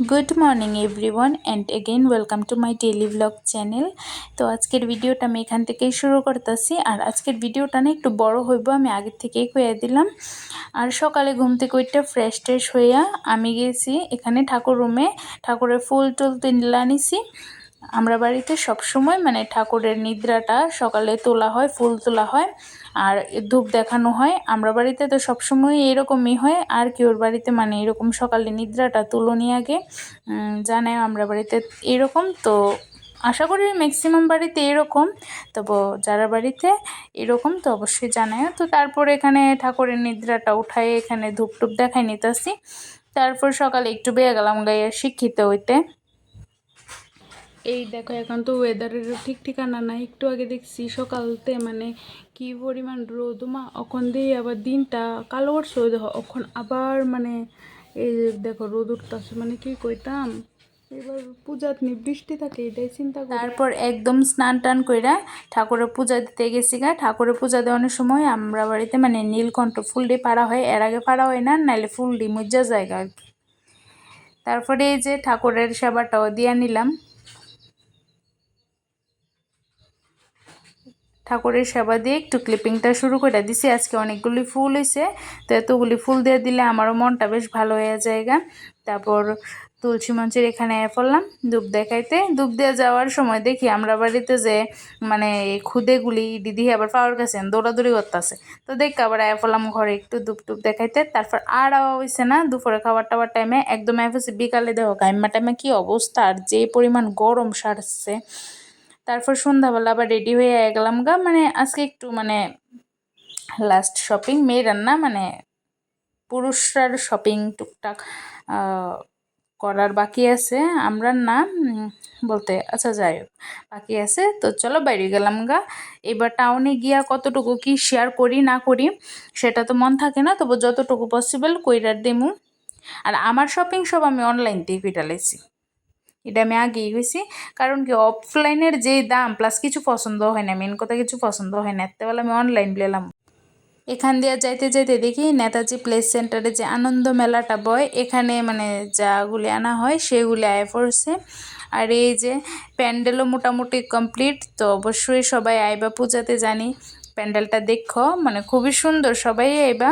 Good morning everyone and again welcome to my daily blog channel তো আজকের ভিডিওটা আমি এখান থেকেই শুরু করতেছি। আর আজকের ভিডিওটা না একটু বড় হইব, আমি আগের থেকেই কয়ে দিলাম। আর সকালে ঘুম থেকে ওইটা ফ্রেশ ট্রেশ হইয়া আমি গেছি এখানে ঠাকুর রুমে ঠাকুরের ফুল টুল তুলে আনিছি। আমরা বাড়িতে সব সময় মানে ঠাকুরের নিদ্রাটা সকালে তোলা হয়, ফুল তোলা হয় আর ধূপ দেখানো হয়। আমরা বাড়িতে তো সবসময় এরকমই হয়। আর কেউর বাড়িতে মানে এরকম সকালে নিদ্রাটা তুলনি আগে জানে আমরা বাড়িতে এরকম। তো আশা করি ম্যাক্সিমাম বাড়িতে এরকম। তবু যারা বাড়িতে এরকম তো অবশ্যই জানায়। তো তারপর এখানে ঠাকুরের নিদ্রাটা উঠাই এখানে ধূপ টুপ দেখাই নিতেছি। তারপর সকালে একটু বেয়ে গেলাম গাইয়া শিক্ষিত হইতে এই দেখো, এখন তো ওয়েদারের ঠিক ঠিকানা নাই। একটু আগে দেখছি সকালতে মানে কি পরিমাণ রোদ, মা অখন দিয়ে আবার দিনটা কালো বর্ষ দেখো অখন আবার মানে এই দেখো, রোদ উঠতেছে। মানে কি কইতাম? এবার পূজাত নি বৃষ্টি থাকে, এটাই চিন্তা করি। তারপর একদম স্নান টান কইরা ঠাকুরের পূজা দিতে গেছি গা। ঠাকুরের পূজা দেওয়ানোর সময় আমরা বাড়িতে মানে নীলকণ্ঠ ফুল ফুলডি পাড়া হয়। এর আগে পাড়া হয় না, নাইলে ফুলডি মজ্জা জায়গা আর কি। তারপরে এই যে ঠাকুরের সেবাটাও দিয়ে নিলাম। ঠাকুরের সেবা দিয়ে একটু ক্লিপিংটা শুরু করে দিছি। আজকে অনেকগুলি ফুল হয়েছে তো এতগুলি ফুল দিয়ে দিলে আমারও মনটা বেশ ভালো হয়ে যায়গা তারপর তুলসী মঞ্চের এখানে পড়লাম, ধূপ দেখাইতে। ধূপ দিয়ে যাওয়ার সময় দেখি আমরা বাড়িতে যে মানে খুদেগুলি, দিদি আবার পাওয়ার কাছে দৌড়াদৌড়ি করতেছে। তো দেখ আবার আয়া পড়লাম ঘরে একটু ধূপ টুপ দেখাইতে। তারপর আর আওয়া হয়েছে না, দুপুরে খাবার টাবার টাইমে একদম এফেছে বিকালে দেখো গাইম্মা টাইমে কি অবস্থা, আর যে পরিমাণ গরম সারছে। তারপর সন্ধ্যাবেলা আবার রেডি হয়ে গেলাম গা। মানে আজকে একটু মানে লাস্ট শপিং মেয়ের রান্না মানে পুরুষরার শপিং টুকটাক করার বাকি আছে। আমরা না বলতে আচ্ছা যাই হোক, বাকি আছে। তো চলো বাইরে গেলাম গা। এবার টাউনে গিয়া কতটুকু কি শেয়ার করি, না করি, সেটা তো মন থাকে না। তবু যতটুকু পসিবল কইরার দেমু। আর আমার শপিং সব আমি অনলাইন দিয়ে ফিটালাইছি এটা আমি আগেই গেছি কারণ কি অফলাইনের যে দাম প্লাস কিছু পছন্দ হয় না মেন কথা কিছু পছন্দ হয় না এতবেলা আমি অনলাইন পেলাম এখান দিয়ে যাইতে যাইতে দেখি নেতাজি প্লেস সেন্টারে যে আনন্দ মেলাটা বয়, এখানে মানে যাগুলি আনা হয়, সেগুলি আয় পড়ছে। আর এই যে প্যান্ডেলও মোটামুটি কমপ্লিট তো অবশ্যই সবাই আইবা পূজাতে জানি। প্যান্ডেলটা দেখো মানে খুবই সুন্দর, সবাই আইবা।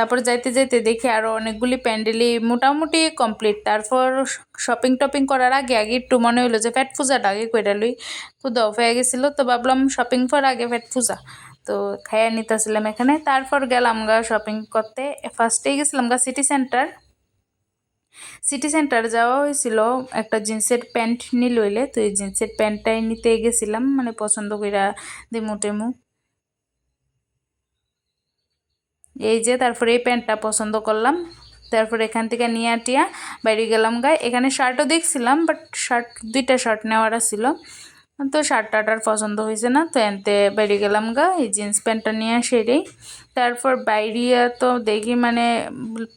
তারপর যাইতে যাইতে দেখি আরও অনেকগুলি প্যান্ডেলই মোটামুটি কমপ্লিট তারপর শপিং টপিং করার আগে আগে একটু মনে হইল যে ফ্যাট পূজাটা আগে কইরা লই। খুদ অফ হয়ে গেছিল, তো ভাবলাম শপিং করার আগে ফ্যাট পূজা। তো খাইয়া নিতেছিলাম এখানে। তারপর গেলাম গা শপিং করতে। ফার্স্টেই গেছিলাম গা সিটি সেন্টার সিটি সেন্টার যাওয়া হয়েছিল একটা জিন্সের প্যান্ট নিয়ে লইলে তো এই জিন্সের প্যান্টটাই নিতে গেছিলাম মানে পছন্দ কইরা দিমু টেমু। এই যে তারপরে এই প্যান্টটা পছন্দ করলাম। তারপর এখান থেকে নিয়ে টিয়া বাইরে গেলাম গায়ে এখানে শার্টও দেখছিলাম বাট শার্ট, দুইটা শার্ট নেওয়ার ছিল তো শার্টটা আর পছন্দ হয়েছে না, তো এনতে বাইরে গেলাম গা, এই জিন্স প্যান্টটা নিয়ে সেরেই তারপর বাইরিয়া তো দেখি মানে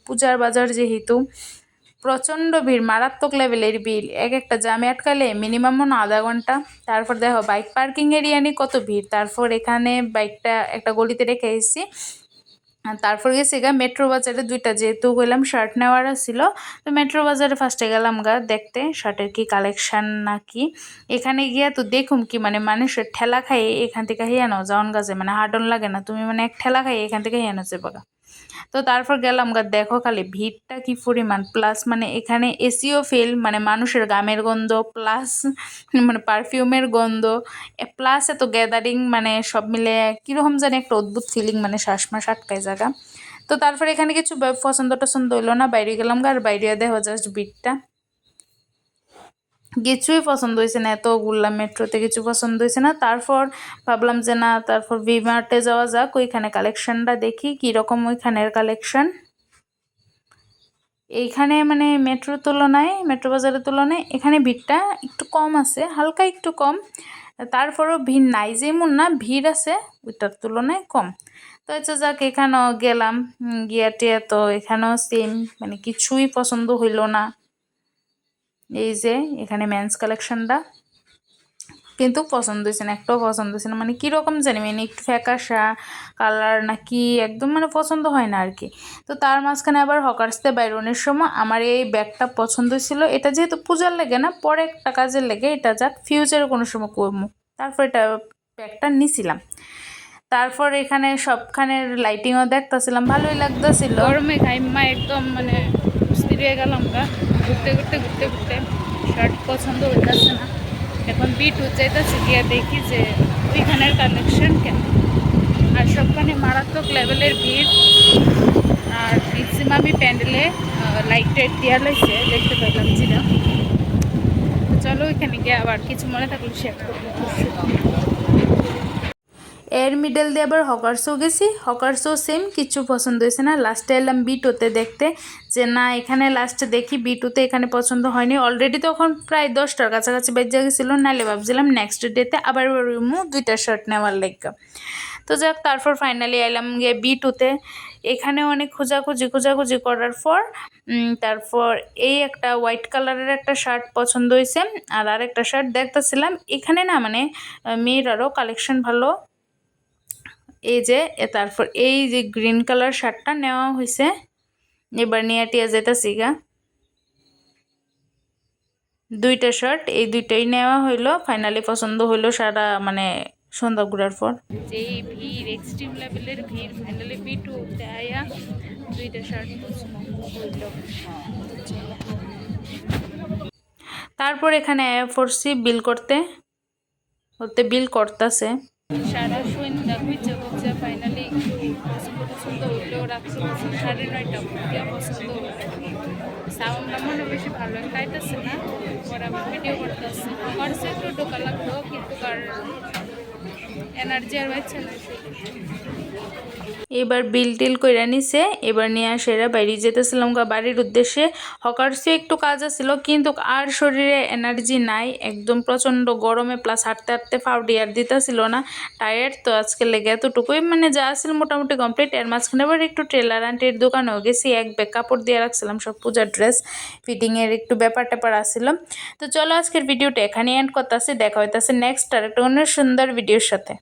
পূজার বাজার যেহেতু, প্রচণ্ড ভিড়, মারাত্মক লেভেলের ভিড়। এক একটা জামে আটকালে মিনিমাম না আধা ঘণ্টা। তারপর দেখো বাইক পার্কিং এরিয়া নিয়ে কত ভিড়। তারপর এখানে বাইকটা একটা গলিতে রেখে এসেছি। তারপর গেছি গা মেট্রো বাজারে দুইটা, যেহেতু গেলাম শার্ট নেওয়ার ছিল তো মেট্রো বাজারে ফার্স্টে গেলাম গা দেখতে শার্টের কি কালেকশান না কি এখানে গিয়া তো দেখুম কি মানে মানুষের ঠেলা খাইয়ে এখান থেকে হিয়ানো যাওয়ান গাছে মানে হাডন লাগে না, তুমি মানে এক ঠেলা খাইয়ে এখান থেকে হিয়ানো যাব তো তারপর গেলাম গা, দেখো খালি ভিড়টা কি পরিমাণ প্লাস মানে এখানে এসিও ফেল মানে মানুষের গামের গন্ধ প্লাস মানে পারফিউমের গন্ধ প্লাস এত গ্যাদারিং মানে সব মিলে কীরকম জানি একটা অদ্ভুত ফিলিং মানে শ্বাসমাস আটকায় জায়গা। তো তারপরে এখানে কিছু পছন্দ টছন্দ হইল না, বাইরে গেলাম গা, আর বাইরে দেখো জাস্ট ভিড়টা। কিছুই পছন্দ হয়েছে না, এত ঘুরলাম মেট্রোতে কিছু পছন্দ হয়েছে না। তারপর ভাবলাম যে না, তারপর ভিমার্টে যাওয়া যাক, ওইখানে কালেকশানটা দেখি কীরকম ওইখানের কালেকশান এইখানে মানে মেট্রোর তুলনায়, মেট্রো বাজারের তুলনায় এখানে ভিড়টা একটু কম আছে, হালকা একটু কম। তারপরও ভিড় নাই, যেমন না, ভিড় আছে, ওইটার তুলনায় কম। তো আচ্ছা যাক, এখানেও গেলাম গিয়া টিয়া তো এখানেও সেম মানে কিছুই পছন্দ হইল না। এই যে এখানে মেন্স কালেকশনটা কিন্তু পছন্দ হয়েছে না, একটাও পছন্দ হয়েছে না। মানে কীরকম জানি মানে একটু ফ্যাকাশা কালার নাকি একদম মানে পছন্দ হয় না আর কি তো তার মাঝখানে আবার হকার্সতে বাইরনের সময় আমার এই ব্যাগটা পছন্দ ছিল এটা যেহেতু পূজার লেগে না, পরে একটা কাজের লেগে এটা যাক ফিউচারে কোনো সময় করব। তারপর এটা ব্যাগটা নিছিলাম। তারপর এখানে সবখানের লাইটিংও দেখতেছিলাম, ভালোই লাগতেছিল। গরমে ঘাইমা একদম মানে স্থির হয়ে গেলাম গা। ঘুরতে ঘুরতে ঘুরতে ঘুরতে শার্ট পছন্দ হইতেছে না। এখন বি টু যাইতেছি, গিয়ে দেখি যে ওইখানের কালেকশন কেন আর সবখানে মারাত্মক লেভেলের ভিড়। আর ম্যাক্সিমামই প্যান্ডেলে লাইট টাইট দেওয়া লাগছে দেখতে পেলাম যেটা। চলো ওইখানে গিয়ে আবার কিছু মনে থাকলে শেয়ার করব। এর মিডল দিয়ে আবার হকার্সও গেছি। হকার্সও সেম কিছু পছন্দ হয়েছে না। লাস্টে এলাম বিটুতে দেখতে। যে না, এখানে লাস্টে দেখি বিটুতে এখানে পছন্দ হয়নি। অলরেডি তখন প্রায় দশটার কাছাকাছি বেজে গেছিল। নাহলে ভাবছিলাম নেক্সট ডেতে আবার রুমু দুইটা শার্ট নেওয়ার লেগা। তো যাক, তারপর ফাইনালি এলাম গিয়ে বি টুতে এখানে অনেক খোঁজাখুঁজি খোঁজাখুঁজি করার পর তারপর এই একটা হোয়াইট কালারের একটা শার্ট পছন্দ হয়েছে। আর আরেকটা শার্ট দেখতেছিলাম। এখানে না মানে মেয়েরারও কালেকশন ভালো। এই যে তারপর এই যে গ্রিন কালার শার্টটা নেওয়া হয়েছে এবার নিয়ে টিয়া যেতেছি গা। দুইটা শার্ট এই দুইটাই নেওয়া হইল। ফাইনালি পছন্দ হইল সারা মানে সন্ধ্যা ঘুরার পর। যেই ভিড় এক্সট্রিম লেভেলের ভিড় ফাইনালি উঠতে আয়া দুইটা শার্ট হইল। তারপর এখানে পড়ছি বিল করতে। বলতে বিল করতেছে। সারা রাখছি সাড়ে নয়টা দিয়া পছন্দ সাউন্ডটা মনে বেশি ভালো খাইতেছে না, পরে আবার ভিডিও করতেছে। করছে একটু ঢোকা লাগল, কিন্তু কার এনার্জি আর পাচ্ছে না এবার বিল টিল কইরা নিছে, এবার নিয়ে সেরা বাইরে যেতেছিলাম গা বাড়ির উদ্দেশ্যে। হকারসে একটু কাজ আছিল, কিন্তু আর শরীরে এনার্জি নাই, একদম প্রচণ্ড গরমে প্লাস হাঁটতে হাঁটতে ফাউডি আর দিতেছিল না। টায়ার্ড তো আজকে লেগে এতটুকুই মানে যা আছিল মোটামুটি কমপ্লিট এর মাঝখানে আবার একটু টেলার আন্টির দোকানেও গেছি, এক ব্যাগ কাপড় দিয়ে রাখছিলাম, সব পূজার ড্রেস ফিটিংয়ের একটু ব্যাপার ট্যাপার আসছিল তো চলো আজকের ভিডিওটা এখানে এন্ড করতেছি, দেখা হইতেছে নেক্সট আর একটা অন্য সুন্দর ভিডিওর সাথে।